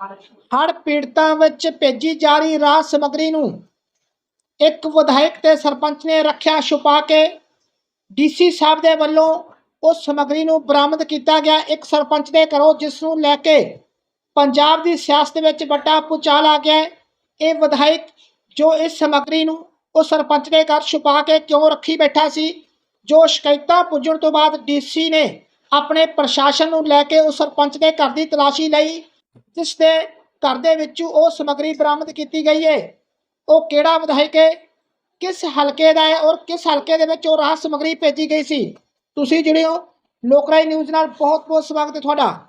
ਹੜ੍ਹ ਪੀੜਤਾਂ ਵਿੱਚ ਭੇਜੀ ਜਾ ਰਹੀ ਰਾਹਤ ਸਮੱਗਰੀ ਨੂੰ। ਇੱਕ ਵਿਧਾਇਕ ਤੇ ਸਰਪੰਚ ਨੇ ਰੱਖਿਆ ਛੁਪਾ ਕੇ ਡੀਸੀ ਸਾਹਿਬ ਦੇ ਵੱਲੋਂ ਉਸ ਸਮੱਗਰੀ ਨੂੰ ਬਰਾਮਦ ਕੀਤਾ ਗਿਆ। ਇੱਕ ਸਰਪੰਚ ਦੇ ਘਰੋਂ ਜਿਸ ਨੂੰ ਲੈ ਕੇ ਪੰਜਾਬ ਦੀ ਸਿਆਸਤ ਵਿੱਚ ਵੱਡਾ ਭੂਚਾਲ ਆ ਗਿਆ ਇਹ ਵਿਧਾਇਕ ਜੋ ਇਸ ਸਮੱਗਰੀ ਨੂੰ ਉਹ ਸਰਪੰਚ ਦੇ ਘਰ ਛੁਪਾ ਕੇ ਕਿਉਂ ਰੱਖੀ ਬੈਠਾ ਸੀ, ਜੋ ਸ਼ਿਕਾਇਤਾਂ ਪੁੱਜਣ ਤੋਂ ਬਾਅਦ ਡੀਸੀ ਨੇ ਆਪਣੇ ਪ੍ਰਸ਼ਾਸਨ ਨੂੰ ਲੈ ਕੇ ਉਸ ਸਰਪੰਚ ਦੇ ਘਰ ਦੀ ਤਲਾਸ਼ੀ ਲਈ ਜਿਸ ਦੇ ਘਰ ਦੇ ਵਿੱਚੋਂ ਉਹ ਸਮੱਗਰੀ ਬਰਾਮਦ ਕੀਤੀ ਗਈ ਹੈ ਉਹ ਕਿਹੜਾ ਵਿਧਾਇਕ ਹੈ ਕਿਸ ਹਲਕੇ ਦਾ ਹੈ ਔਰ ਕਿਸ ਹਲਕੇ ਦੇ ਵਿੱਚ ਉਹ ਰਾਹਤ ਸਮੱਗਰੀ ਭੇਜੀ ਗਈ ਸੀ? ਤੁਸੀਂ ਜਿਹੜੇ ਹੋ ਲੋਕਰਾਈ ਨਿਊਜ਼ ਨਾਲ ਬਹੁਤ ਬਹੁਤ ਸਵਾਗਤ ਹੈ ਤੁਹਾਡਾ।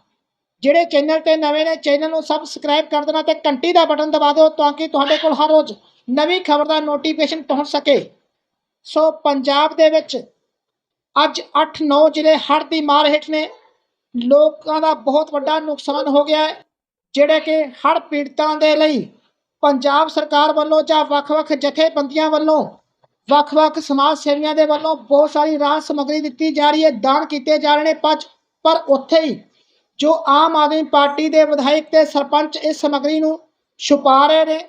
ਜਿਹੜੇ ਚੈਨਲ ਤੇ ਨਵੇਂ ਨੇ, ਚੈਨਲ ਨੂੰ ਸਬਸਕ੍ਰਾਈਬ ਕਰ ਦੇਣਾ ਤੇ ਘੰਟੀ ਦਾ ਬਟਨ ਦਬਾ ਦਿਓ ਤਾਂ ਕਿ ਤੁਹਾਡੇ ਕੋਲ ਹਰ ਰੋਜ਼ ਨਵੀਂ ਖਬਰ ਦਾ ਨੋਟੀਫਿਕੇਸ਼ਨ ਪਹੁੰਚ ਸਕੇ। ਸੋ ਪੰਜਾਬ ਦੇ ਵਿੱਚ ਅੱਜ 8-9 ਜ਼ਿਲ੍ਹੇ ਹੜ੍ਹ ਦੀ ਮਾਰ ਹੇਠ ਨੇ। ਲੋਕਾਂ ਦਾ ਬਹੁਤ ਵੱਡਾ ਨੁਕਸਾਨ ਹੋ ਗਿਆ ਹੈ। ਜਿਹੜੇ ਕਿ ਹੜ੍ਹ ਪੀੜਤਾਂ ਦੇ ਲਈ ਪੰਜਾਬ ਸਰਕਾਰ ਵੱਲੋਂ ਜਾਂ ਵੱਖ-ਵੱਖ ਜਥੇਬੰਦੀਆਂ ਵੱਲੋਂ ਵੱਖ-ਵੱਖ ਸਮਾਜ ਸੇਵੀਆਂ ਦੇ ਵੱਲੋਂ ਬਹੁਤ ਸਾਰੀ ਰਾਹਤ ਸਮੱਗਰੀ ਦਿੱਤੀ ਜਾ ਰਹੀ ਹੈ, ਦਾਨ ਕੀਤੇ ਜਾ ਰਹੇ ਨੇ ਪਰ ਪਰ ਉੱਥੇ ਹੀ ਜੋ ਆਮ ਆਦਮੀ ਪਾਰਟੀ ਦੇ ਵਿਧਾਇਕ ਤੇ ਸਰਪੰਚ ਇਸ ਸਮੱਗਰੀ ਨੂੰ ਛੁਪਾ ਰਹੇ ਨੇ,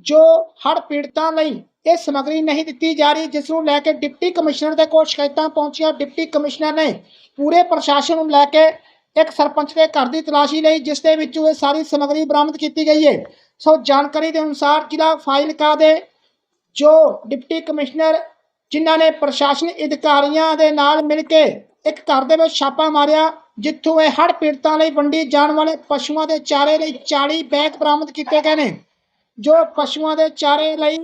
ਜੋ ਹੜ੍ਹ ਪੀੜਤਾਂ ਲਈ ਇਹ ਸਮੱਗਰੀ ਨਹੀਂ ਦਿੱਤੀ ਜਾ ਰਹੀ, ਜਿਸ ਨੂੰ ਲੈ ਕੇ ਡਿਪਟੀ ਕਮਿਸ਼ਨਰ ਦੇ ਕੋਲ ਸ਼ਿਕਾਇਤਾਂ ਪਹੁੰਚੀਆਂ, ਡਿਪਟੀ ਕਮਿਸ਼ਨਰ ਨੇ ਪੂਰੇ ਪ੍ਰਸ਼ਾਸਨ ਨੂੰ ਲੈ ਕੇ ਇੱਕ ਸਰਪੰਚ ਦੇ ਘਰ ਦੀ ਤਲਾਸ਼ੀ ਲਈ, ਜਿਸ ਦੇ ਵਿੱਚੋਂ ਇਹ ਸਾਰੀ ਸਮੱਗਰੀ ਬਰਾਮਦ ਕੀਤੀ ਗਈ ਹੈ ਸੋ ਜਾਣਕਾਰੀ ਦੇ ਅਨੁਸਾਰ ਜ਼ਿਲ੍ਹਾ ਫਾਜ਼ਿਲਕਾ ਦੇ ਜੋ ਡਿਪਟੀ ਕਮਿਸ਼ਨਰ, ਜਿਨ੍ਹਾਂ ਨੇ ਪ੍ਰਸ਼ਾਸਨ ਅਧਿਕਾਰੀਆਂ ਦੇ ਨਾਲ ਮਿਲ ਕੇ ਇੱਕ ਘਰ ਦੇ ਵਿੱਚ ਛਾਪਾ ਮਾਰਿਆ, ਜਿੱਥੋਂ ਇਹ ਹੜ੍ਹ ਪੀੜਤਾਂ ਲਈ ਵੰਡੀ ਜਾਣ ਵਾਲੇ ਪਸ਼ੂਆਂ ਦੇ ਚਾਰੇ ਲਈ 40 ਬੈਗ ਬਰਾਮਦ ਕੀਤੇ ਗਏ ਨੇ। ਜੋ ਪਸ਼ੂਆਂ ਦੇ ਚਾਰੇ ਲਈ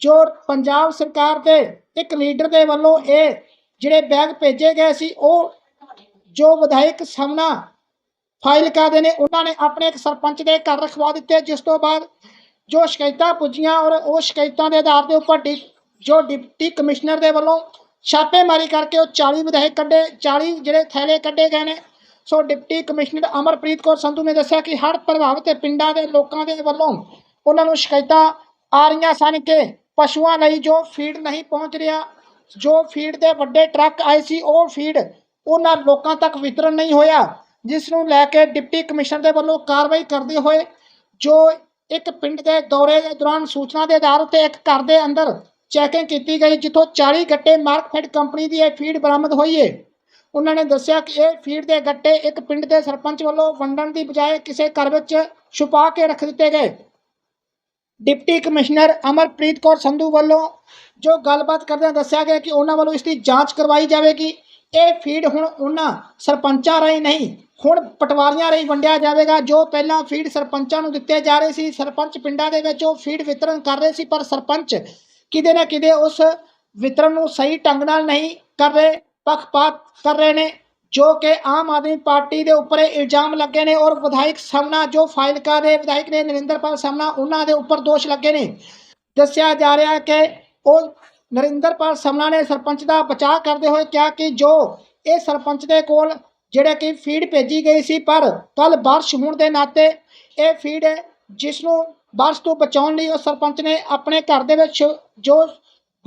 ਜੋ ਪੰਜਾਬ ਸਰਕਾਰ ਦੇ ਇੱਕ ਲੀਡਰ ਦੇ ਵੱਲੋਂ ਇਹ ਜਿਹੜੇ ਬੈਗ ਭੇਜੇ ਗਏ ਸੀ, ਉਹ ਜੋ ਵਿਧਾਇਕ ਸਮਨਾ ਫਾਈਲਕਾ ਦੇ ਨੇ, ਉਹਨਾਂ ਨੇ ਆਪਣੇ ਇੱਕ ਸਰਪੰਚ ਦੇ ਘਰ ਰਖਵਾ ਦਿੱਤੇ। ਜਿਸ ਤੋਂ ਬਾਅਦ ਜੋ ਸ਼ਿਕਾਇਤਾਂ ਪੁੱਜੀਆਂ ਔਰ ਉਹ ਸ਼ਿਕਾਇਤਾਂ ਦੇ ਆਧਾਰ ਦੇ ਉੱਪਰ ਡਿ- ਜੋ ਡਿਪਟੀ ਕਮਿਸ਼ਨਰ ਦੇ ਵੱਲੋਂ ਛਾਪੇਮਾਰੀ ਕਰਕੇ ਉਹ 40 ਵਿਧਾਇਕ ਕੱਢੇ 40 ਜਿਹੜੇ ਥੈਲੇ ਕੱਢੇ ਗਏ ਨੇ। So deputy commissioner Amarpreet Kaur Sandhu ਨੇ ਦੱਸਿਆ ਕਿ ਹੜ੍ਹ ਪ੍ਰਭਾਵਿਤ ਪਿੰਡਾਂ ਦੇ ਲੋਕਾਂ ਦੇ ਵੱਲੋਂ ਉਹਨਾਂ ਨੂੰ ਸ਼ਿਕਾਇਤਾਂ ਆ ਰਹੀਆਂ ਸਨ ਕਿ ਪਸ਼ੂਆਂ ਲਈ ਜੋ ਫੀਡ ਨਹੀਂ ਪਹੁੰਚ ਰਿਹਾ, ਜੋ ਫੀਡ ਦੇ ਵੱਡੇ ਟਰੱਕ ਆਏ ਸੀ, ਉਹ ਫੀਡ ਉਹਨਾਂ ਲੋਕਾਂ ਤੱਕ ਵਿਤਰਨ ਨਹੀਂ ਹੋਇਆ, ਜਿਸ ਨੂੰ ਲੈ ਕੇ ਡਿਪਟੀ ਕਮਿਸ਼ਨਰ ਦੇ ਵੱਲੋਂ ਕਾਰਵਾਈ ਕਰਦੇ ਹੋਏ, ਜੋ ਇੱਕ ਪਿੰਡ ਦੇ ਦੌਰੇ ਦੇ ਦੌਰਾਨ ਸੂਚਨਾ ਦੇ ਆਧਾਰ ਉੱਤੇ ਇੱਕ ਘਰ ਦੇ ਅੰਦਰ ਚੈਕਿੰਗ ਕੀਤੀ ਗਈ, ਜਿੱਥੋਂ 40 ਗੱਟੇ ਮਾਰਕਫੈਡ ਕੰਪਨੀ ਦੀ ਇਹ ਫੀਡ ਬਰਾਮਦ ਹੋਈ ਹੈ ਉਹਨਾਂ ਨੇ ਦੱਸਿਆ ਕਿ ਇਹ ਫੀਡ ਦੇ ਗੱਟੇ ਇੱਕ ਪਿੰਡ ਦੇ ਸਰਪੰਚ ਵੱਲੋਂ ਵੰਡਣ ਦੀ ਬਜਾਏ ਕਿਸੇ ਘਰ ਵਿੱਚ ਛੁਪਾ ਕੇ ਰੱਖ ਦਿੱਤੇ ਗਏ। ਡਿਪਟੀ ਕਮਿਸ਼ਨਰ ਅਮਰਪ੍ਰੀਤ ਕੌਰ ਸੰਧੂ ਵੱਲੋਂ ਜੋ ਗੱਲਬਾਤ ਕਰਦਿਆਂ ਦੱਸਿਆ ਗਿਆ ਕਿ ਉਹਨਾਂ ਵੱਲੋਂ ਇਸ ਦੀ ਜਾਂਚ ਕਰਵਾਈ ਜਾਵੇਗੀ। ਇਹ ਫੀਡ ਹੁਣ ਉਹਨਾਂ ਸਰਪੰਚਾਂ ਰਾਹੀਂ ਨਹੀਂ, ਹੁਣ ਪਟਵਾਰੀਆਂ ਰਾਹੀਂ ਵੰਡਿਆ ਜਾਵੇਗਾ, ਜੋ ਪਹਿਲਾਂ ਫੀਡ ਸਰਪੰਚਾਂ ਨੂੰ ਦਿੱਤੇ ਜਾ ਰਹੇ ਸੀ, ਸਰਪੰਚ ਪਿੰਡਾਂ ਦੇ ਵਿੱਚ ਉਹ ਫੀਡ ਵਿਤਰਨ ਕਰ ਰਹੇ ਸੀ, ਪਰ ਸਰਪੰਚ ਕਿਤੇ ਨਾ ਕਿਤੇ ਉਸ ਵਿਤਰਨ ਨੂੰ ਸਹੀ ਢੰਗ ਨਾਲ ਨਹੀਂ ਕਰ ਰਹੇ, ਪੱਖਪਾਤ ਕਰ ਰਹੇ ਨੇ, ਜੋ ਕਿ ਆਮ ਆਦਮੀ ਪਾਰਟੀ ਦੇ ਉੱਪਰ ਇਲਜ਼ਾਮ ਲੱਗੇ ਨੇ ਔਰ ਵਿਧਾਇਕ ਸਮਨਾ ਜੋ ਫਾਇਲਕਾ ਦੇ ਵਿਧਾਇਕ ਨੇ ਨਰਿੰਦਰਪਾਲ ਸਮਨਾ ਉਹਨਾਂ ਦੇ ਉੱਪਰ ਦੋਸ਼ ਲੱਗੇ ਨੇ। ਦੱਸਿਆ ਜਾ ਰਿਹਾ ਕਿ ਉਹ ਨਰਿੰਦਰਪਾਲ ਸਮਨਾ ਨੇ ਸਰਪੰਚ ਦਾ ਬਚਾਅ ਕਰਦੇ ਹੋਏ ਕਿਹਾ ਕਿ ਜੋ ਇਹ ਸਰਪੰਚ ਦੇ ਕੋਲ ਜਿਹੜੇ ਕਿ ਫੀਡ ਭੇਜੀ ਗਈ ਸੀ, ਪਰ ਕੱਲ ਬਾਰਿਸ਼ ਹੋਣ ਦੇ ਨਾਤੇ ਇਹ ਫੀਡ ਜਿਸ ਨੂੰ ਬਾਰਿਸ਼ ਤੋਂ ਬਚਾਉਣ ਲਈ ਉਹ ਸਰਪੰਚ ਨੇ ਆਪਣੇ ਘਰ ਦੇ ਵਿੱਚ ਜੋ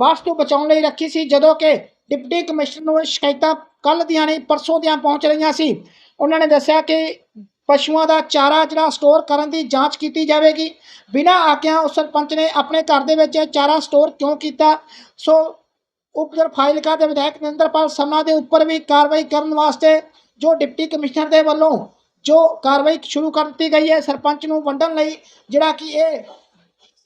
ਬਾਰਿਸ਼ ਤੋਂ ਬਚਾਉਣ ਲਈ ਰੱਖੀ ਸੀ, ਜਦੋਂ ਕਿ ਡਿਪਟੀ ਕਮਿਸ਼ਨਰ ਨੂੰ ਇਹ ਸ਼ਿਕਾਇਤਾਂ ਕੱਲ ਦੀਆਂ ਨਹੀਂ, ਪਰਸੋਂ ਦੀਆਂ ਪਹੁੰਚ ਰਹੀਆਂ ਸੀ। ਉਹਨਾਂ ਨੇ ਦੱਸਿਆ ਕਿ ਪਸ਼ੂਆਂ ਦਾ ਚਾਰਾ ਜਿਹੜਾ ਸਟੋਰ ਕਰਨ ਦੀ ਜਾਂਚ ਕੀਤੀ ਜਾਵੇਗੀ। ਬਿਨਾਂ ਆਕਿਆਂ ਉਸ ਸਰਪੰਚ ਨੇ ਆਪਣੇ ਘਰ ਦੇ ਵਿੱਚ ਚਾਰਾ ਸਟੋਰ ਕਿਉਂ ਕੀਤਾ? ਸੋ ਉਪਦਰ ਫਾਈਲਕਾ ਦੇ ਵਿਧਾਇਕ ਨਰਿੰਦਰਪਾਲ ਸਮਨਾ ਦੇ ਉੱਪਰ ਵੀ ਕਾਰਵਾਈ ਕਰਨ ਵਾਸਤੇ ਜੋ ਡਿਪਟੀ ਕਮਿਸ਼ਨਰ ਦੇ ਵੱਲੋਂ ਜੋ ਕਾਰਵਾਈ ਸ਼ੁਰੂ ਕਰ ਦਿੱਤੀ ਗਈ ਹੈ, ਸਰਪੰਚ ਨੂੰ ਵੰਡਣ ਲਈ ਜਿਹੜਾ ਕਿ ਇਹ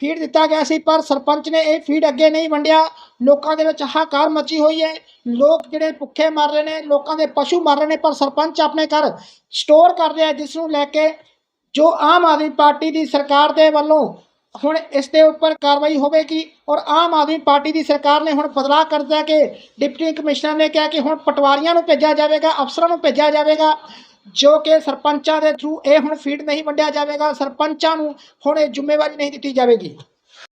ਫੀਡ ਦਿੱਤਾ ਗਿਆ ਸੀ, ਪਰ ਸਰਪੰਚ ਨੇ ਇਹ ਫੀਡ ਅੱਗੇ ਨਹੀਂ ਵੰਡਿਆ। ਲੋਕਾਂ ਦੇ ਵਿੱਚ ਹਾਕਾਰ ਮਚੀ ਹੋਈ ਹੈ। ਲੋਕ ਜਿਹੜੇ ਭੁੱਖੇ ਮਰ ਰਹੇ ਨੇ, ਲੋਕਾਂ ਦੇ ਪਸ਼ੂ ਮਰ ਰਹੇ ਨੇ, ਪਰ ਸਰਪੰਚ ਆਪਣੇ ਘਰ ਸਟੋਰ ਕਰ ਰਿਹਾ ਜਿਸ ਨੂੰ ਲੈ ਕੇ ਜੋ ਆਮ ਆਦਮੀ ਪਾਰਟੀ ਦੀ ਸਰਕਾਰ ਦੇ ਵੱਲੋਂ ਹੁਣ ਇਸ ਦੇ ਉੱਪਰ ਕਾਰਵਾਈ ਹੋਵੇਗੀ ਔਰ ਆਮ ਆਦਮੀ ਪਾਰਟੀ ਦੀ ਸਰਕਾਰ ਨੇ ਹੁਣ ਬਦਲਾਅ ਕਰ ਦਿੱਤਾ ਕਿ ਡਿਪਟੀ ਕਮਿਸ਼ਨਰ ਨੇ ਕਿਹਾ ਕਿ ਹੁਣ ਪਟਵਾਰੀਆਂ ਨੂੰ ਭੇਜਿਆ ਜਾਵੇਗਾ, ਅਫਸਰਾਂ ਨੂੰ ਭੇਜਿਆ ਜਾਵੇਗਾ। ਜੋ ਕਿ ਸਰਪੰਚਾਂ ਦੇ ਥਰੂ ਇਹ ਹੁਣ ਫੀਡ ਨਹੀਂ ਵੰਡਿਆ ਜਾਵੇਗਾ, ਸਰਪੰਚਾਂ ਨੂੰ ਹੁਣ ਇਹ ਜ਼ਿੰਮੇਵਾਰੀ ਨਹੀਂ ਦਿੱਤੀ ਜਾਵੇਗੀ।